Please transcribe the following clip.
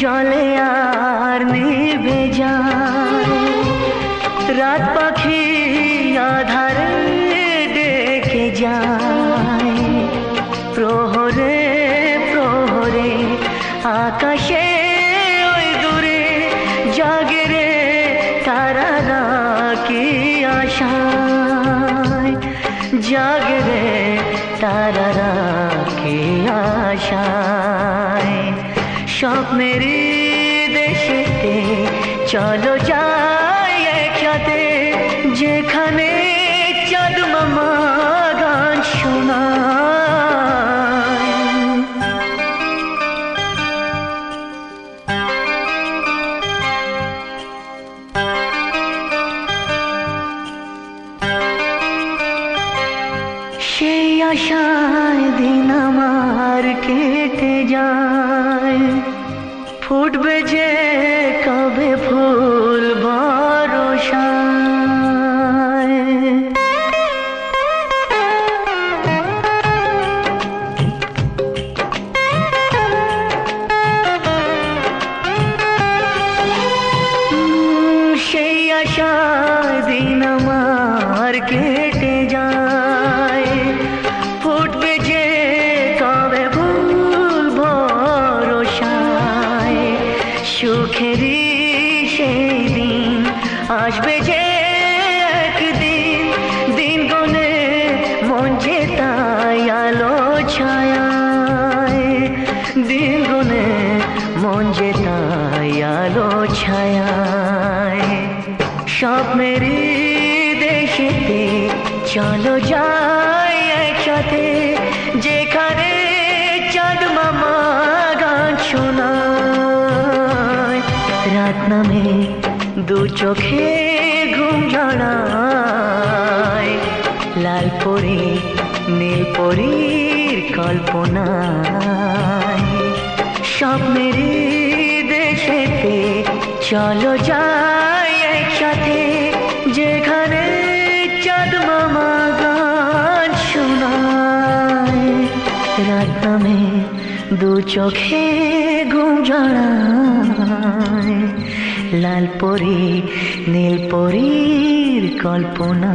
জলে আর নিভে যায়। রাত পাখি আধারে ডেকে যায়। প্রহরে প্রহরে, আকাশে ওই দূরে জাগে রে তারা কি আশায়। জাগে রে তারা স্বপ্নেরই দেশেতে। চলো যাই একসাথে, যেখানে চাঁদ মামা গান শোনায়। সেই আশায় দিন আমার কেটে যায়। ফুটবে যে কবে ফুল ভরসায় উম, সেই আশায় দিন আমার কেটে সুখেরই সেই দিন আসবে যে একদিন দিন গনে মন যে তাই আলো ছায়ায় দিন গনে মন যে তাই আলো ছায়ায় স্বপ্নেরই দেশেতে চলো যাই রাত নামে দু চোখে ঘুম জড়ায়। লাল পরি, নীল পরীর কল্পনায়। স্বপ্নেরই দেশেতে চলো যাই একসাথে, যেখানে চাঁদ মামা গান শোনায়। রাত নামে দু চোখে ঘুম জড়ায় লাল পরি নীল পরীর কল্পনা